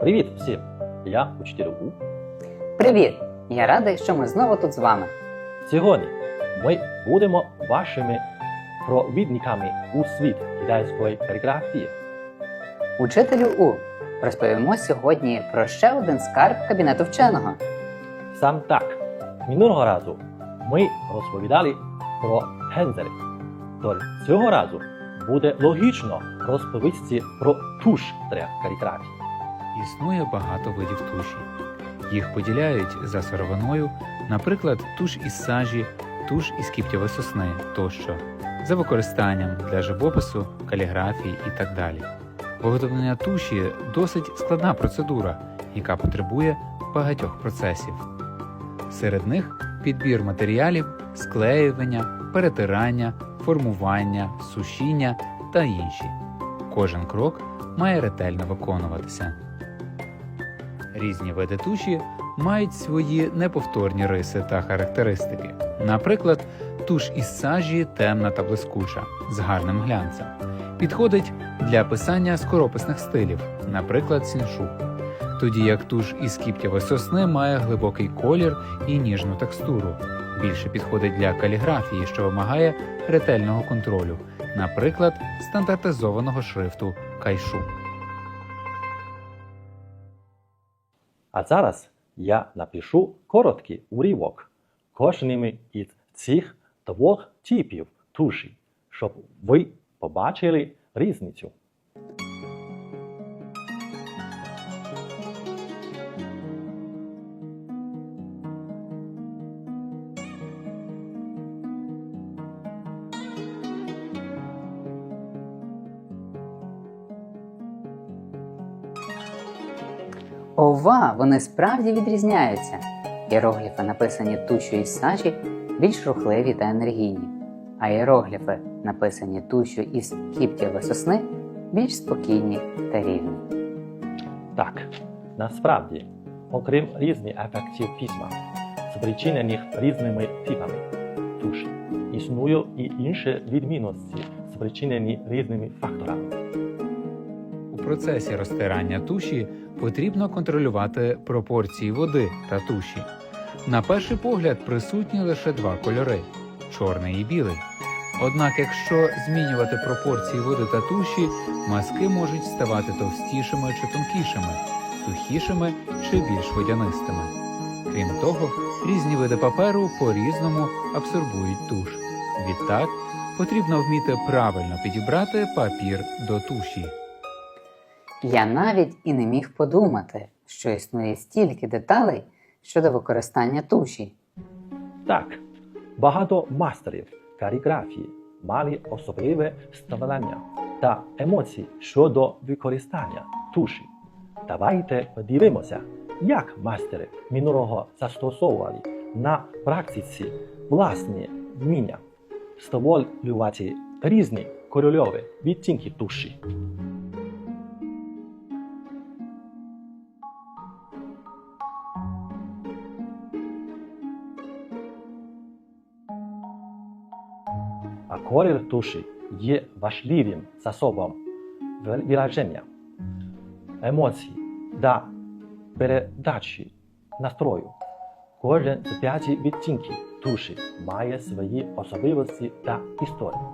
Привіт всім! Я учитель У. Привіт! Я радий, що ми знову тут з вами. Сьогодні ми будемо вашими провідниками у світ китайської каліграфії. Учителю У. Розповімо сьогодні про ще один скарб кабінету вченого. Сам так, минулого разу ми розповідали про пензелі. Тож цього разу буде логічно розповісти про туш для каліграфії. Існує багато видів туші. Їх поділяють за сировиною, наприклад, туш із сажі, туш із кіптєвої сосни тощо, за використанням для живопису, каліграфії і так далі. Виготовлення туші досить складна процедура, яка потребує багатьох процесів. Серед них підбір матеріалів, склеювання, перетирання, формування, сушіння та інші. Кожен крок має ретельно виконуватися. Різні види туші мають свої неповторні риси та характеристики. Наприклад, туш із сажі темна та блискуча з гарним глянцем. Підходить для писання скорописних стилів, наприклад, сіншу. Тоді як туш із кіптєвої сосни має глибокий колір і ніжну текстуру. Більше підходить для каліграфії, що вимагає ретельного контролю, наприклад, стандартизованого шрифту кайшу. А зараз я напишу короткий уривок кожними із цих двох типів туші, щоб ви побачили різницю. Ова, вони справді відрізняються. Іерогліфи, написані тушю із сажі, більш рухливі та енергійні, а іерогліфи, написані тушю із кіптєвої сосни, більш спокійні та рівні. Так, насправді, окрім різних ефектів письма, спричинених різними типами туші, існують і інші відмінності, спричинені різними факторами. Процесі розтирання туші потрібно контролювати пропорції води та туші. На перший погляд присутні лише два кольори чорний і білий. Однак, якщо змінювати пропорції води та туші, мазки можуть ставати товстішими чи тонкішими, сухішими чи більш водянистими. Крім того, різні види паперу по-різному абсорбують туш. Відтак, потрібно вміти правильно підібрати папір до туші. Я навіть і не міг подумати, що існує стільки деталей щодо використання туші. Так, багато мастерів каліграфії мали особливе ставлення та емоції щодо використання туші. Давайте подивимося, як мастери минулого застосовували на практиці власні вміння створювати різні кольорові відтінки туші. А колір туші є важливим засобом вираження емоцій та передачі настрою. Кожен з п'яти відтінків туші має свої особливості та історію.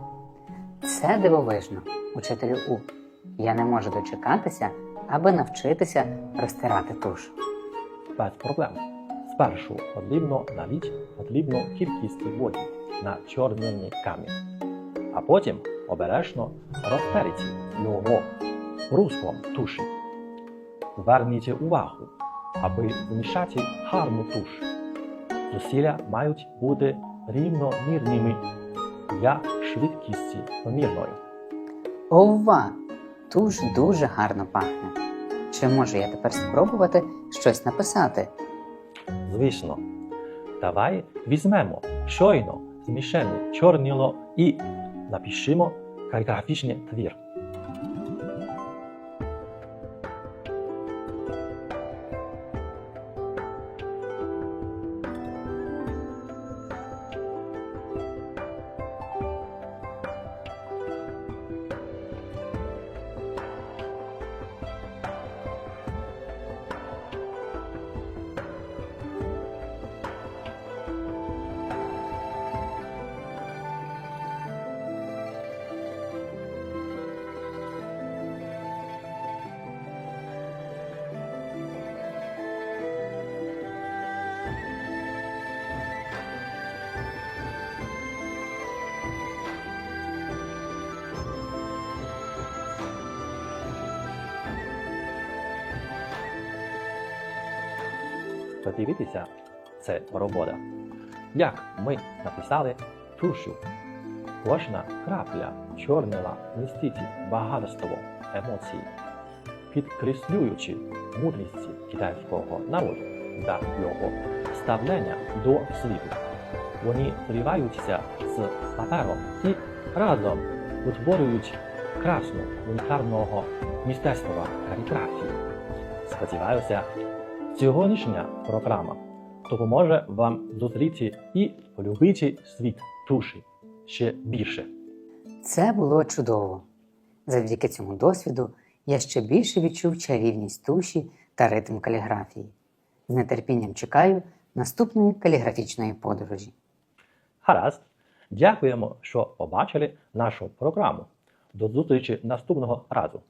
Це дивовижно, учителю У. Я не можу дочекатися, аби навчитися розтирати туш. Без проблем. Спершу потрібно налити потрібну кількість води на чорний камінь, а потім обережно розтерти його бруском туші. Зверніть увагу, аби змішати гарну туш. Зусилля мають бути рівномірними для швидкості помірною. Ова! Туш дуже гарно пахне. Чи можу я тепер спробувати щось написати? Звісно, давай візьмемо щойно змішане чорнило і напишемо каліграфічний твір. Подивитися, це робота. Як ми написали тушу. Кожна крапля чорнила містить багатство емоцій, підкреслюючи мудрість китайського народу та його ставлення до світу. Вони зливаються з папером і разом утворюють красну унітарного мистецтва каліграфії. Сподіваюся, сьогоднішня програма допоможе вам зустріти і полюбити світ туші ще більше. Це було чудово. Завдяки цьому досвіду я ще більше відчув чарівність туші та ритм каліграфії. З нетерпінням чекаю наступної каліграфічної подорожі. Гаразд, дякуємо, що побачили нашу програму. До зустрічі наступного разу.